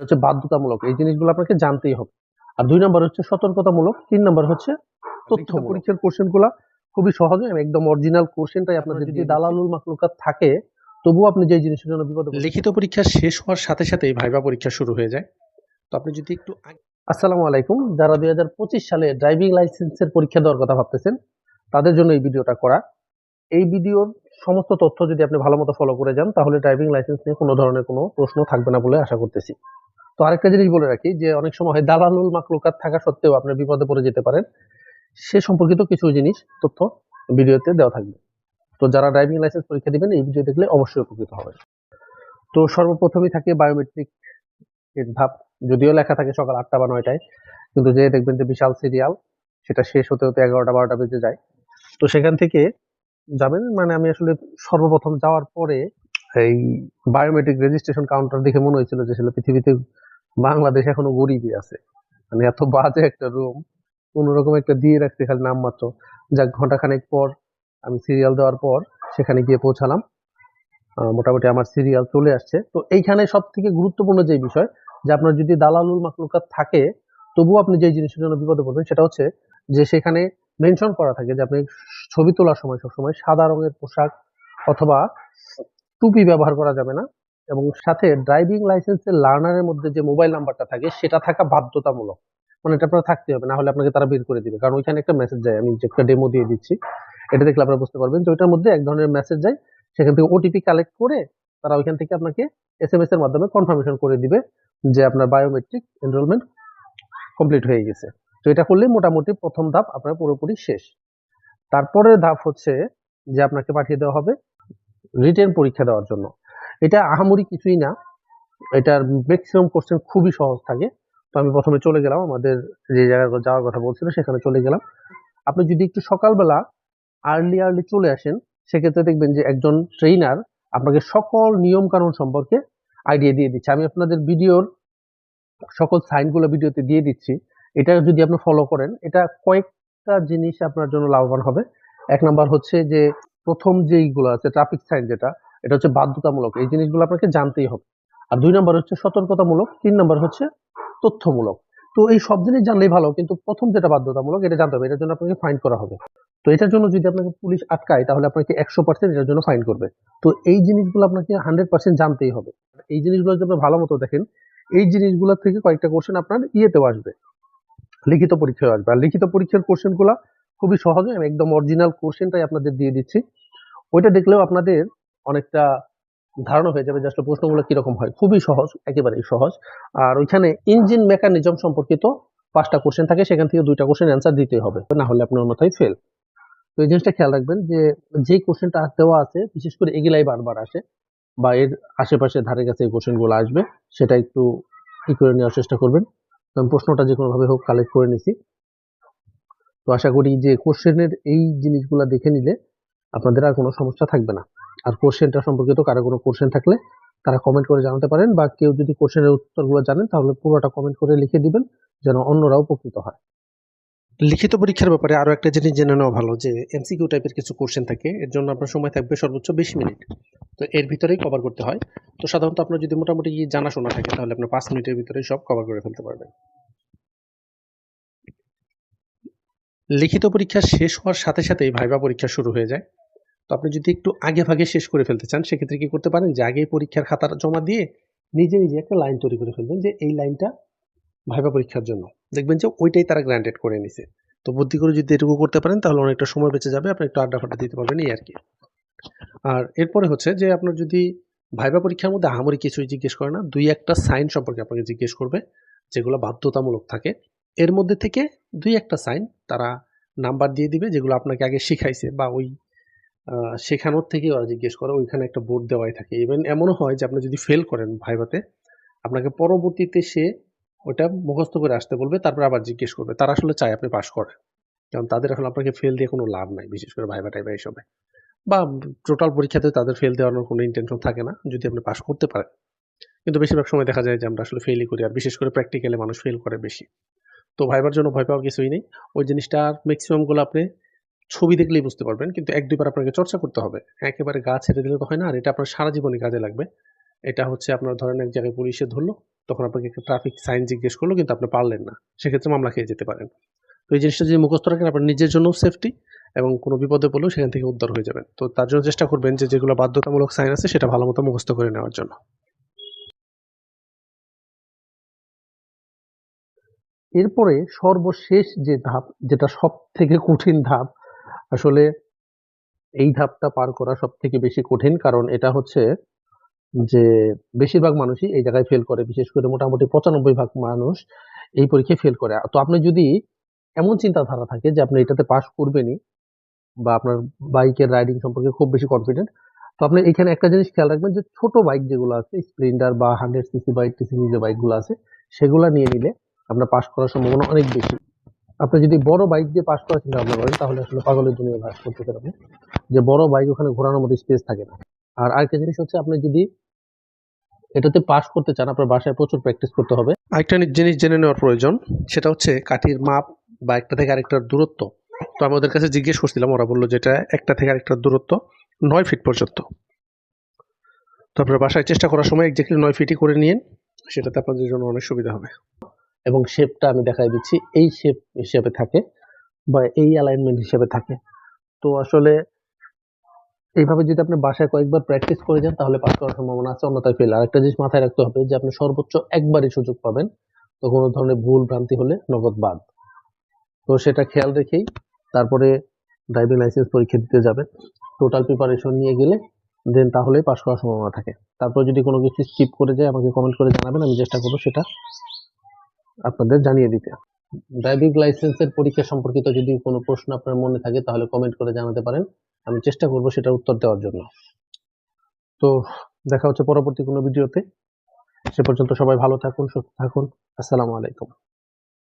হচ্ছে বাধ্যতামূলক এই জিনিসগুলো আপনাকে জানতেই হবে। আর দুই নম্বর হচ্ছে সতর্কতামূলক তিন নম্বর হচ্ছে তথ্য পরীক্ষার কোশ্চেনগুলো খুবই সহজ এবং একদম অরিজিনাল কোশ্চেনটাই আপনাদের যদি দালালুল মাকলুকাত থাকে তবুও আপনি যে জিনিসের জন্য বিপদে লিখিত পরীক্ষা শেষ হওয়ার সাথে সাথেই ভাইবা পরীক্ষা শুরু হয়ে যায়। তো আপনি যদি একটু আসসালামু আলাইকুম। যারা দুই হাজার পঁচিশ সালে ড্রাইভিং লাইসেন্সের পরীক্ষা দেওয়ার কথা ভাবতেছেন তাদের জন্য এই ভিডিওটা করা। এই ভিডিওর সমস্ত তথ্য যদি আপনি ভালো মতো ফলো করে যান তাহলে ড্রাইভিং লাইসেন্স নিয়ে কোনো ধরনের কোনো প্রশ্ন থাকবে না বলে আশা করতেছি। তো আরেকটা জিনিস বলে রাখি যে অনেক সময় হয় দালালুল মাকলুকাত থাকা সত্ত্বেও আপনি বিপদে পড়ে যেতে পারেন। সে সম্পর্কিত কিছু জিনিস, তথ্য ভিডিওতে দেওয়া থাকবে। তো যারা ড্রাইভিং লাইসেন্স পরীক্ষা দিবেন, এই ভিডিও দেখলে অবশ্যই উপকৃত হবে তো সর্বপ্রথমই থাকে বায়োমেট্রিক ধাপ। যদিও লেখা থাকে সকাল আটটা বা নয়টায়, কিন্তু যে দেখবেন যে বিশাল সিরিয়াল সেটা শেষ হতে হতে এগারোটা বারোটা বেজে যায়। তো সেখান থেকে যাবেন মানে আমি আসলে সর্বপ্রথম যাওয়ার পরে এই বায়োমেট্রিক রেজিস্ট্রেশন কাউন্টার দেখে মনে হয়েছিল যে আসলে পৃথিবীতে বাংলাদেশ এখনও গরিবই আছে। মানে এত বাজে একটা রুম কোনোরকম একটা দিয়ে রাখছে খালি নামমাত্র। যাক ঘন্টাখানেক পর আমি সিরিয়াল দেওয়ার পর সেখানে গিয়ে পৌঁছালাম। মোটামুটি আমার সিরিয়াল চলে আসছে। তো এইখানে সব থেকে গুরুত্বপূর্ণ যে বিষয়, যে আপনার যদি দালালুল মাকলুকাত থাকে, তবুও আপনি যে জিনিসের জন্য বিপদে পড়বেন সেটা হচ্ছে যে সেখানে মেনশন করা থাকে যে আপনি ছবি তোলার সময় সবসময় সাদা রঙের পোশাক অথবা টুপি ব্যবহার করা যাবে না। এবং সাথে ড্রাইভিং লাইসেন্সের লার্নারের মধ্যে যে মোবাইল নাম্বারটা থাকে, সেটা থাকা বাধ্যতামূলক। মানে এটা আপনার থাকতে হবে, না হলে আপনাকে তারা বের করে দিবে। কারণ ওইখানে একটা মেসেজ যায়, আমি একটা ডেমো দিয়ে দিচ্ছি, এটা দেখলে আপনারা বুঝতে পারবেন যে ওইটার মধ্যে এক ধরনের মেসেজ যায়, সেখান থেকে ওটিপি কালেক্ট করে তারা ওইখান থেকে আপনাকে এস এম এস এর মাধ্যমে কনফার্মেশন করে দিবে যে আপনার বায়োমেট্রিক এনরোলমেন্ট কমপ্লিট হয়ে গেছে। তো এটা করলে মোটামুটি প্রথম ধাপ আপনার পুরোপুরি শেষ। তারপরের ধাপ হচ্ছে যে আপনাকে পাঠিয়ে দেওয়া হবে রিটেন পরীক্ষা দেওয়ার জন্য। এটা আহামরি কিছুই না। এটার ম্যাক্সিমাম কোশ্চেন খুবই সহজ থাকে। তো আমি প্রথমে চলে গেলাম, আমাদের যে জায়গায় যাওয়ার কথা বলছিল সেখানে চলে গেলাম। আপনি যদি একটু সকালবেলা আর্লি আর্লি চলে আসেন, সেক্ষেত্রে দেখবেন যে একজন ট্রেনার আপনাকে সকল নিয়ম কানুন সম্পর্কে আইডিয়া দিয়ে দিচ্ছে। আমি আপনাদের ভিডিওর সকল সাইনগুলো ভিডিওতে দিয়ে দিচ্ছি। এটা যদি আপনি ফলো করেন, এটা কয়েকটা জিনিস আপনার জন্য লাভবান হবে। এক নাম্বার হচ্ছে যে প্রথম যেইগুলো আছে ট্রাফিক সাইন যেটা এটা হচ্ছে বাধ্যতামূলক, এই জিনিসগুলো আপনাকে জানতেই হবে। আর দুই নাম্বার হচ্ছে সতর্কতামূলক, তিন নাম্বার হচ্ছে তথ্যমূলক। তো এই সব জিনিস জানলেই ভালো, কিন্তু প্রথম যেটা বাধ্যতামূলক, এটা জানতে হবে, এটার জন্য আপনাকে ফাইন করা হবে। তো এটার জন্য যদি আপনাকে পুলিশ আটকায়, তাহলে আপনাকে একশো পার্সেন্ট এটার জন্য ফাইন করবে। তো এই জিনিসগুলো আপনাকে হান্ড্রেড পার্সেন্ট জানতেই হবে। এই জিনিসগুলো যদি আপনি ভালো মতো দেখেন, এই জিনিসগুলো থেকে কয়েকটা কোশ্চেন আপনার ইয়েতেও আসবে। লিখিত পরীক্ষায় আসবে। আর লিখিত পরীক্ষার কোশ্চেনগুলো খুবই সহজে, আমি একদম অরিজিনাল কোশ্চেনটাই আপনাদের দিয়ে দিচ্ছি। ওইটা দেখলেও আপনাদের অনেকটা ধারণা হয়ে যাবে আসলে প্রশ্নগুলো কীরকম হয়। খুবই সহজ, একেবারেই সহজ। আর ওইখানে ইঞ্জিন মেকানিজম সম্পর্কিত পাঁচটা কোশ্চেন থাকে, সেখান থেকে দুইটা কোশ্চেন অ্যান্সার দিতে হবে। না হলে আপনার মাথায় ফেল তো এই জিনিসটা খেয়াল রাখবেন যে যে কোশ্চেনটা দেওয়া আছে, বিশেষ করে এগুলাই বারবার আসে, বা এর আশেপাশে ধারে কাছে এই কোশ্চেনগুলো আসবে, সেটা একটু ই করে নেওয়ার চেষ্টা করবেন। আমি প্রশ্নটা যে কোনোভাবে হোক কালেক্ট করে নিছি। তো আশা করি যে কোশ্চেনের এই জিনিসগুলো দেখে নিলে আপনাদের আর কোনো সমস্যা থাকবে না। আর কোশ্চেনটা সম্পর্কিত কারও কোনো কোশ্চেন থাকলে তারা কমেন্ট করে জানাতে পারেন বা কেউ যদি কোশ্চেনের উত্তরগুলো জানেন তাহলে পুরোটা কমেন্ট করে লিখে দিবেন যেন অন্যরাও উপকৃত হয়। লিখিত পরীক্ষার ব্যাপারে আরও একটা জিনিস জেনে নেওয়া ভালো যে এমসিকিউ টাইপের কিছু কোশ্চেন থাকে, এর জন্য আপনার সময় থাকবে সর্বোচ্চ বিশ মিনিট। তো এর ভিতরেই কভার করতে হয়। তো সাধারণত আপনার যদি মোটামুটি জানাশোনা থাকে তাহলে আপনার পাঁচ মিনিটের ভিতরেই সব কভার করে ফেলতে পারবেন। লিখিত পরীক্ষা শেষ হওয়ার সাথে সাথেই ভাইবা পরীক্ষা শুরু হয়ে যায়। তো আপনি যদি একটু আগে ভাগে শেষ করে ফেলতে চান, সেক্ষেত্রে কি করতে পারেন? যে আগেই পরীক্ষার খাতা জমা দিয়ে নিজে নিজে একটা লাইন তৈরি করে ফেলবেন যে এই লাইনটা ভাইবা পরীক্ষার জন্য। দেখবেন যে ওইটাই তারা গ্রান্টেড করে নিছে। তো বুদ্ধি করে যদি এটুকু করতে পারেন, তাহলে অনেকটা সময় বেঁচে যাবে, আপনি একটু আড্ডা ফাড্ডা দিতে পারবেন, এই আর কি। আর এরপরে হচ্ছে যে আপনার যদি ভাইবা পরীক্ষার মধ্যে আহামরি কিছুই জিজ্ঞেস করে না, দুই একটা সাইন সম্পর্কে আপনাকে জিজ্ঞেস করবে, যেগুলো বাধ্যতামূলক থাকে। এর মধ্যে থেকে দুই একটা সাইন তারা নাম্বার দিয়ে দিবে, যেগুলো আপনাকে আগে শিখাইছে বা ওই শেখানোর থেকে ওরা জিজ্ঞেস করে, ওইখানে একটা বোর্ড দেওয়াই থাকে। ইভেন এমনও হয় যে আপনি যদি ফেল করেন ভাইভাতে, আপনাকে পরবর্তীতে সে ওটা মুখস্থ করে আসতে বলবে, তারপর আবার জিজ্ঞেস করবে, তারা আসলে চায় আপনি পাশ করেন। কারণ তাদের এখন আপনাকে ফেল দিয়ে কোনো লাভ নাই, বিশেষ করে ভাইবা টাইবা এইসবে। বা টোটাল পরীক্ষাতে তাদের ফেল দেওয়ানোর কোনো ইন্টেনশন থাকে না, যদি আপনি পাশ করতে পারেন। কিন্তু বেশিরভাগ সময় দেখা যায় যে আমরা আসলে ফেলই করি, আর বিশেষ করে প্র্যাকটিক্যালে মানুষ ফেল করে বেশি। তো ভাইবার জন্য ভয় পাওয়ার কিছুই নেই। ওই জিনিসটার ম্যাক্সিমামগুলো আপনি ছবি দেখলেই বুঝতে পারবেন, কিন্তু এক দুইবার আপনাকে চর্চা করতে হবে। একেবারে গা ছেড়ে দিলে তো হয় না, আর এটা আপনার সারা জীবনে কাজে লাগবে। এটা হচ্ছে আপনার ধরেন এক জায়গায় পুলিশে ধরলো, তখন আপনাকে একটা ট্রাফিক সাইন জিজ্ঞেস করল, কিন্তু আপনি পারলেন না। সেক্ষেত্রে মামলা খেয়ে যেতে পারেন। তো এই জিনিসটা যদি মুখস্থ রাখেন, আপনার নিজের জন্য সেফটি এবং কোনো বিপদে পড়লেও সেখান থেকে উদ্ধার হয়ে যাবেন। তো তার জন্য চেষ্টা করবেন যে যেগুলো বাধ্যতামূলক সাইন আছে, সেটা ভালো মতো মুখস্থ করে নেওয়ার জন্য। এরপরে সর্বশেষ যে ধাপ, যেটা সব থেকে কঠিন ধাপ আসলে এই ধাপটা পার করা সব থেকে বেশি কঠিন, কারণ এটা হচ্ছে যে বেশিরভাগ মানুষই এই জায়গায় ফেল করে, বিশেষ করে মোটামুটি পঁচানব্বই ভাগ মানুষ এই পরীক্ষায় ফেল করে। তো আপনি যদি এমন চিন্তাধারা থাকে যে আপনি এটাতে পাস করবেনই বা আপনার বাইকের রাইডিং সম্পর্কে খুব বেশি কনফিডেন্ট তো আপনি এখানে একটা জিনিস খেয়াল রাখবেন যে ছোট বাইক যেগুলো আছে স্প্লেন্ডার বা হান্ড্রেড সিসি বাইক টিসি যে বাইকগুলো আছে, সেগুলো নিয়ে নিলে আপনার পাস করার সম্ভাবনা অনেক বেশি। আপনি যদি বড় বাইক দিয়ে পাস করার চিন্তা ভাবনা করেন, তাহলে আসলে পাগলের দুনিয়ায় বাস করতে পারবেন যে বড় বাইক ওখানে ঘোরানোর মতো স্পেস থাকে না। আর আরেকটা জিনিস হচ্ছে, আপনি যদি এটাতে পাস করতে চান, আপনার বাসায় প্রচুর প্র্যাকটিস করতে হবে। আরেকটা জিনিস জেনে নেওয়ার প্রয়োজন, সেটা হচ্ছে কাঠির মাপ বা একটা থেকে আরেকটার দূরত্ব। তো আমি ওদের কাছে জিজ্ঞেস করছিলাম, ওরা বলল যেটা একটা থেকে আরেকটার দূরত্ব নয় ফিট পর্যন্ত। তো আপনার বাসায় চেষ্টা করার সময় এক্স্যাক্টলি নয় ফিটই করে নিন সেটাতে আপনাদের জন্য অনেক সুবিধা হবে। এবং শেপটা আমি দেখাই দিচ্ছি। এই শেপ হিসেবে থাকে বা এই অ্যালাইনমেন্ট হিসেবে থাকে। তো আসলে এইভাবে যদি আপনি বাসায় কয়েকবার প্র্যাকটিস করে যান, তাহলে পাস করার সম্ভাবনা আছে। অন্যথায় ফেল আর একটা জিনিস মাথায় রাখতে হবে যে, আপনি সর্বোচ্চ একবারই সুযোগ পাবেন তো কোনো ধরনের ভুল ভ্রান্তি হলে নগদ বাদ। তো সেটা খেয়াল রেখেই তারপরে ড্রাইভিং লাইসেন্স পরীক্ষা দিতে যাবেন। টোটাল প্রিপারেশন নিয়ে গেলে দেন তাহলেই পাস করার সম্ভাবনা থাকে। তারপর যদি কোনো কিছু স্কিপ করে যায়, আমাকে কমেন্ট করে জানাবেন, আমি চেষ্টা করব সেটা আপনাদের জানিয়ে দিতে। ড্রাইভিং লাইসেন্সের পরীক্ষা সম্পর্কিত যদি কোনো প্রশ্ন আপনার মনে থাকে, তাহলে কমেন্ট করে জানাতে পারেন। আমি চেষ্টা করব সেটার উত্তর দেওয়ার জন্য। তো দেখা হচ্ছে পরবর্তী কোনো ভিডিওতে। সে পর্যন্ত সবাই ভালো থাকুন, সুস্থ থাকুন। আসসালামু আলাইকুম।